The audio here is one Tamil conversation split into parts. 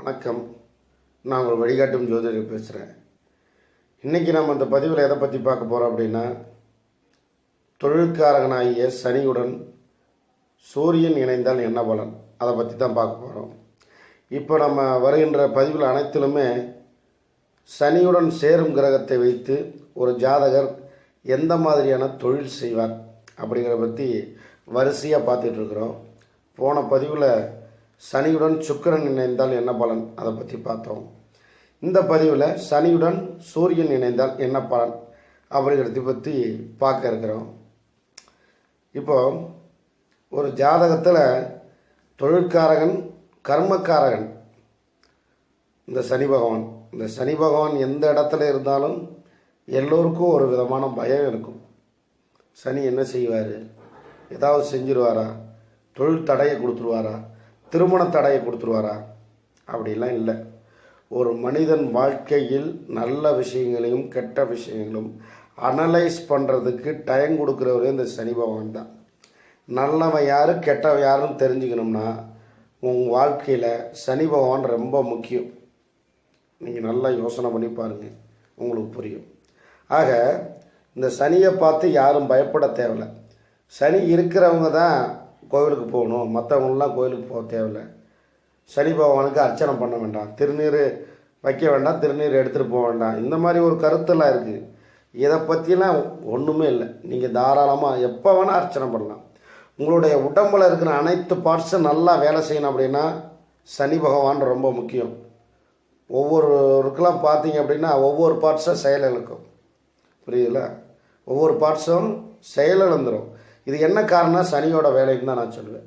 வணக்கம். நான் உங்கள் வழிகாட்டும் ஜோதிடர் பேசுகிறேன் இன்றைக்கி நம்ம அந்த பதிவில் எதை பற்றி பார்க்க போகிறோம் அப்படின்னா தொழில்காரகனாகிய சனியுடன் சூரியன் இணைந்தால் என்ன பலன்? அதை பற்றி தான் பார்க்க போகிறோம் இப்போ நம்ம வருகின்ற பதிவில் அனைத்திலுமே சனியுடன் சேரும் கிரகத்தை வைத்து ஒரு ஜாதகர் எந்த மாதிரியான தொழில் செய்வார் அப்படிங்கிறத பற்றி வரிசையாக பார்த்துட்ருக்குறோம் போன பதிவில் சனியுடன் சுக்கிரன் இணைந்தால் என்ன பலன்? அதை பற்றி பார்த்தோம். இந்த பதிவில் சனியுடன் சூரியன் இணைந்தால் என்ன பலன் அப்படிங்கிறத பற்றி பார்க்க இருக்கிறோம். இப்போ ஒரு ஜாதகத்தில் தொழிற்காரகன் கர்மக்காரகன் இந்த சனி பகவான். இந்த சனி பகவான் எந்த இடத்துல இருந்தாலும் எல்லோருக்கும் ஒரு விதமான பயம் இருக்கும். சனி என்ன செய்வார்? ஏதாவது செஞ்சிருவாரா? தொழில் தடையை கொடுத்துருவாரா? திருமண தடையை கொடுத்துருவாரா? அப்படிலாம் இல்லை. ஒரு மனிதன் வாழ்க்கையில் நல்ல விஷயங்களையும் கெட்ட விஷயங்களும் அனலைஸ் பண்ணுறதுக்கு டைம் கொடுக்குறவரே இந்த சனி பகவான் தான். நல்லவன் யார் கெட்டவன் யாருன்னு தெரிஞ்சுக்கணும்னா உங்கள் வாழ்க்கையில் சனி பகவான் ரொம்ப முக்கியம். நீங்கள் நல்லா யோசனை பண்ணி பாருங்கள் உங்களுக்கு புரியும். ஆக இந்த சனியை பார்த்து யாரும் பயப்பட தேவையில்ல. சனி இருக்கிறவங்க தான் கோவிலுக்கு போகணும். மற்றவங்களாம் கோவிலுக்கு போக தேவையில்ல. சனி பகவானுக்கு அர்ச்சனை பண்ண வேண்டாம். திருநீர் வைக்க வேண்டாம். திருநீர் எடுத்துகிட்டு போக வேண்டாம். இந்த மாதிரி ஒரு கருத்தெல்லாம் இருக்குது இதை பற்றிலாம் ஒன்றுமே இல்லை. நீங்கள் தாராளமாக எப்போ வேணால் அர்ச்சனை பண்ணலாம். உங்களுடைய உடம்பில் இருக்கிற அனைத்து பார்ட்ஸும் நல்லா வேலை செய்யணும் அப்படின்னா சனி பகவான் ரொம்ப முக்கியம். ஒவ்வொருவருக்கெல்லாம் பார்த்தீங்க அப்படின்னா ஒவ்வொரு பார்ட்ஸும் செயலிழக்கும் புரியுதுல? ஒவ்வொரு பார்ட்ஸும் செயலிழந்துடும் இது என்ன காரணம் சனியோட வேலைன்னு தான் நான் சொல்லுவேன்.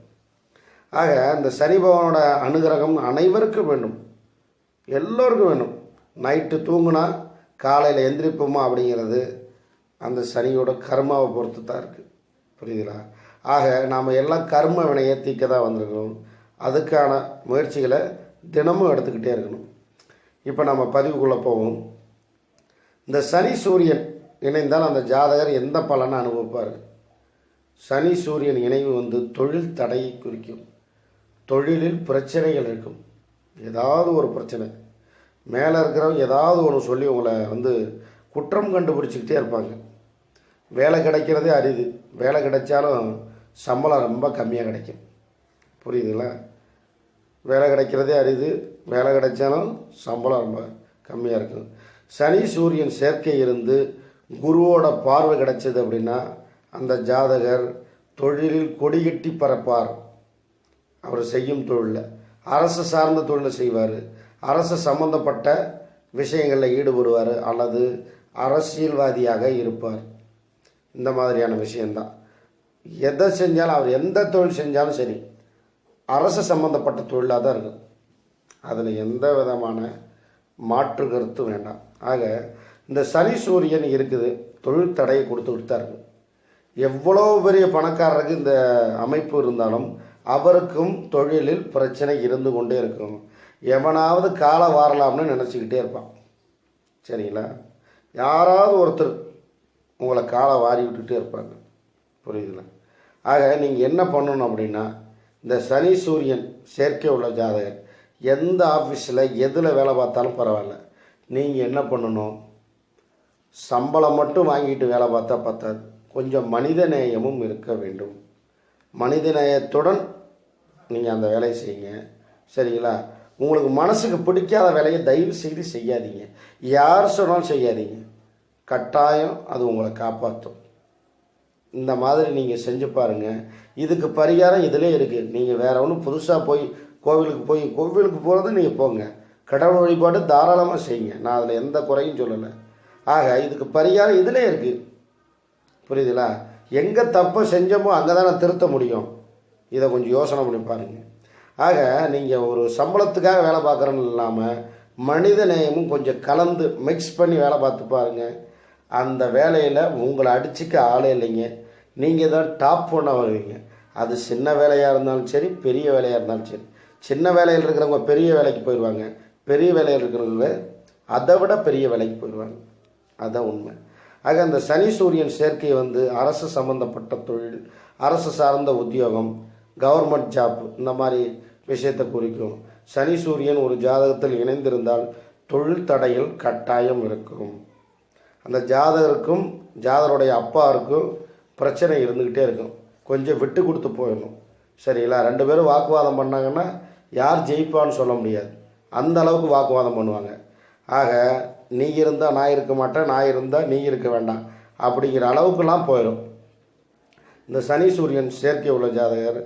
ஆக இந்த சனி பகவானோட அனுகிரகம் அனைவருக்கும் வேண்டும். எல்லோருக்கும் வேணும் நைட்டு தூங்குனா காலையில் எந்திரிப்போமா அப்படிங்கிறது அந்த சனியோட கர்மாவை பொறுத்து தான் இருக்குது புரியுதுங்களா? ஆக நாம் எல்லாம் கர்ம வினையை தீக்க தான் வந்திருக்கிறோம். அதுக்கான முயற்சிகளை தினமும் எடுத்துக்கிட்டே இருக்கணும். இப்போ நம்ம பதிவுக்குள்ளே போவோம். இந்த சனி சூரியன் இணைந்தால் அந்த ஜாதகர் எந்த பலனை அனுபவிப்பார்? சனி சூரியன் இணைவு வந்து தொழில் தடையை குறிக்கும். தொழிலில் பிரச்சனைகள் இருக்கும். ஏதாவது ஒரு பிரச்சனை. மேலே இருக்கிறவங்க ஏதாவது ஒன்று சொல்லி உங்களை வந்து குற்றம் கண்டுபிடிச்சிக்கிட்டே இருப்பாங்க. வேலை கிடைக்கிறதே அரிது. வேலை கிடைச்சாலும் சம்பளம் ரொம்ப கம்மியாக கிடைக்கும். புரியுதுங்களா? வேலை கிடைக்கிறதே அரிது. வேலை கிடைச்சாலும் சம்பளம் ரொம்ப கம்மியாக இருக்கும். சனி சூரியன் சேர்க்கை இருந்து குருவோட பார்வை கிடைச்சது அப்படின்னா அந்த ஜாதகர் தொழிலில் கொடிகட்டி பறப்பார். அவர் செய்யும் தொழிலில். அரசு சார்ந்த தொழிலை செய்வார். அரசு சம்பந்தப்பட்ட விஷயங்களில் ஈடுபடுவார் அல்லது அரசியல்வாதியாக இருப்பார். இந்த மாதிரியான விஷயந்தான் எதை செஞ்சாலும் அவர் எந்த தொழில் செஞ்சாலும் சரி அரசு சம்பந்தப்பட்ட தொழிலாக தான் இருக்கும். அதில் எந்த விதமான மாற்று கருத்தும் வேண்டாம். ஆக இந்த சனி சூரியன் இருக்குது தொழில் தடையை கொடுத்துக்கிட்டு தான் இருக்கும். எவ்வளோ பெரிய பணக்காரருக்கு இந்த அமைப்பு இருந்தாலும் அவருக்கும் தொழிலில் பிரச்சனை இருந்து கொண்டே இருக்கும். எவனாவது காலை வாரலாம்னு நினச்சிக்கிட்டே இருப்பான். சரிங்களா? யாராவது ஒருத்தர் உங்களை காலை வாரி விட்டுகிட்டே இருப்பாங்க. புரியுதுங்களா ஆக நீங்கள் என்ன பண்ணணும் அப்படின்னா இந்த சனி சூரியன் சேர்க்கை உள்ள ஜாதகர் எந்த ஆஃபீஸில் எதில் வேலை பார்த்தாலும் பரவாயில்ல. நீங்கள் என்ன பண்ணணும்? சம்பளம் மட்டும் வாங்கிட்டு வேலை பார்த்தா பத்தாது. கொஞ்சம் மனித நேயமும் இருக்க வேண்டும். மனித நேயத்துடன் நீங்கள் அந்த வேலையை செய்யுங்க. சரிங்களா? உங்களுக்கு மனசுக்கு பிடிக்காத வேலையை தயவு செய்து செய்யாதீங்க. யார் சொன்னாலும் செய்யாதீங்க. கட்டாயம் அது உங்களை காப்பாற்றும் இந்த மாதிரி நீங்கள் செஞ்சு பாருங்கள் இதுக்கு பரிகாரம் இதிலே இருக்குது நீங்கள் வேற ஒன்றும் புதுசாக போய் கோவிலுக்கு போய் கோவிலுக்கு போகிறது நீங்கள் போங்க. கடவுள் வழிபாடு தாராளமாக செய்யுங்க. நான் அதில் எந்த குறையும் சொல்லலை. ஆக இதுக்கு பரிகாரம் இதிலே இருக்குது புரியுதுங்களா? எங்கே தப்பை செஞ்சோமோ அங்கே தானே திருத்த முடியும். இதை கொஞ்சம் யோசனை பண்ணி பாருங்கள் ஆக நீங்கள் ஒரு சம்பளத்துக்காக வேலை பார்க்குறோன்னு இல்லாமல் மனித நேயமும் கொஞ்சம் கலந்து மிக்ஸ் பண்ணி வேலை பார்த்து பாருங்கள் அந்த வேலையில் உங்களை அடிச்சுக்க ஆளே இல்லைங்க. நீங்கள் தான் டாப் பண்ண வருவீங்க. அது சின்ன வேலையாக இருந்தாலும் சரி பெரிய வேலையாக இருந்தாலும் சரி. சின்ன வேலையில் இருக்கிறவங்க பெரிய வேலைக்கு போயிடுவாங்க. பெரிய வேலையில் இருக்கிறவங்க அதை விட பெரிய வேலைக்கு போயிடுவாங்க. அதுதான் உண்மை. ஆக அந்த சனி சூரியன் சேர்க்கை வந்து அரசு சம்பந்தப்பட்ட தொழில் அரசு சார்ந்த உத்தியோகம் கவர்மெண்ட் ஜாப் இந்த மாதிரி விஷயத்தை குறிக்கும். சனி சூரியன் ஒரு ஜாதகத்தில் இணைந்திருந்தால் தொழில் தடையில் கட்டாயம் இருக்கும். அந்த ஜாதகருக்கும் ஜாதகருடைய அப்பாருக்கும் பிரச்சனை இருந்துக்கிட்டே இருக்கும். கொஞ்சம் விட்டு கொடுத்து போயிடணும். சரிங்களா? ரெண்டு பேரும் வாக்குவாதம் பண்ணாங்கன்னா யார் ஜெயிப்பான்னு சொல்ல முடியாது. அந்த அளவுக்கு வாக்குவாதம் பண்ணுவாங்க. ஆக நீ இருந்தால் நான் இருக்க மாட்டேன் நான் இருந்தால் நீ இருக்க வேண்டாம். அப்படிங்கிற அளவுக்குலாம் போயிடும் இந்த சனி சூரியன் சேர்க்கை உள்ள ஜாதகர்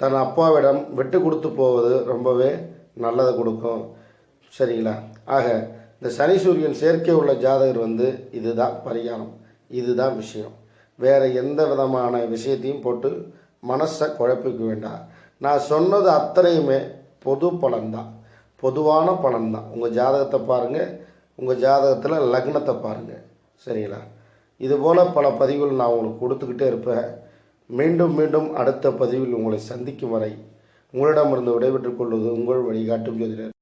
தன் அப்பாவிடம் விட்டு கொடுத்து போவது ரொம்பவே நல்லதை கொடுக்கும். சரிங்களா? ஆக இந்த சனி சூரியன் சேர்க்கை உள்ள ஜாதகர் வந்து இதுதான் பரிகாரம். இதுதான் விஷயம். வேறு எந்த விதமான விஷயத்தையும் போட்டு மனசை குழப்பிக்க வேண்டாம். நான் சொன்னது அத்தனையுமே பொது பலன்தான். பொதுவான பலன்தான். உங்கள் ஜாதகத்தை பாருங்கள் உங்கள் ஜாதகத்தில் லக்னத்தை பாருங்கள் சரிங்களா? இதுபோல் பல பதிவுகள் நான் உங்களுக்கு கொடுத்துக்கிட்டே இருப்பேன். மீண்டும் மீண்டும் அடுத்த பதிவில் உங்களை சந்திக்கும் வரை உங்களிடமிருந்து விடைபெற்றுக் கொள்வது உங்கள் வழிகாட்டும் ஜோதிடர்.